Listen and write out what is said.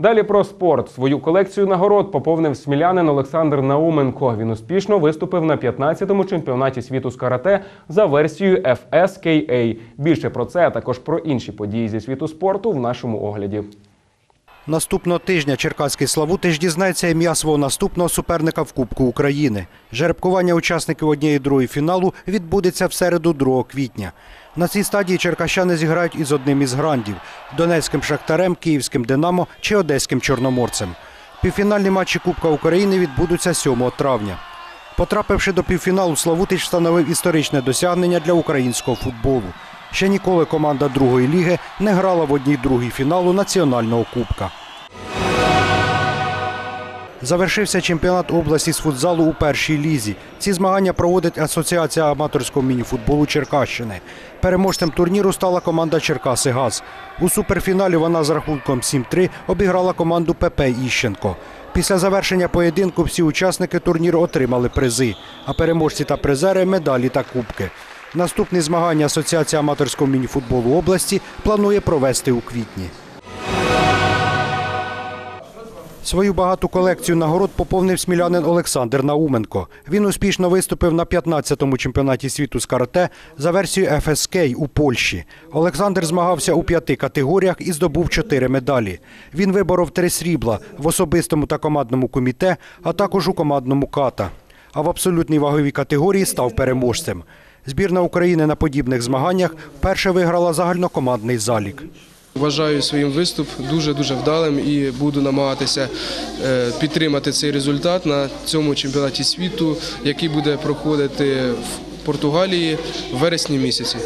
Далі про спорт. Свою колекцію нагород поповнив смілянин Олександр Науменко. Він успішно виступив на 15-му чемпіонаті світу з карате за версією FSKA. Більше про це, а також про інші події зі світу спорту в нашому огляді. Наступного тижня Черкаський Славутич дізнається ім'я свого наступного суперника в Кубку України. Жеребкування учасників однієї другої фіналу відбудеться в середу 2 квітня. На цій стадії черкащани зіграють із одним із грандів – донецьким шахтарем, київським Динамо чи одеським чорноморцем. Півфінальні матчі Кубка України відбудуться 7 травня. Потрапивши до півфіналу, Славутич встановив історичне досягнення для українського футболу. Ще ніколи команда другої ліги не грала в одній другій фіналу національного кубка. Завершився чемпіонат області з футзалу у першій лізі. Ці змагання проводить Асоціація аматорського мініфутболу Черкащини. Переможцем турніру стала команда Черкаси ГАЗ. У суперфіналі вона з рахунком 7-3 обіграла команду ПП Іщенко. Після завершення поєдинку всі учасники турніру отримали призи, а переможці та призери медалі та кубки. Наступні змагання Асоціація аматорського мініфутболу області планує провести у квітні. Свою багату колекцію нагород поповнив смілянин Олександр Науменко. Він успішно виступив на 15-му чемпіонаті світу з карате за версією FSK у Польщі. Олександр змагався у п'яти категоріях і здобув чотири медалі. Він виборов три срібла в особистому та командному коміте, а також у командному ката. А в абсолютній ваговій категорії став переможцем. Збірна України на подібних змаганнях вперше виграла загальнокомандний залік. Вважаю своїм виступ дуже дуже вдалим і буду намагатися е, підтримати цей результат на цьому чемпіонаті світу, який буде проходити в Португалії в вересні місяці.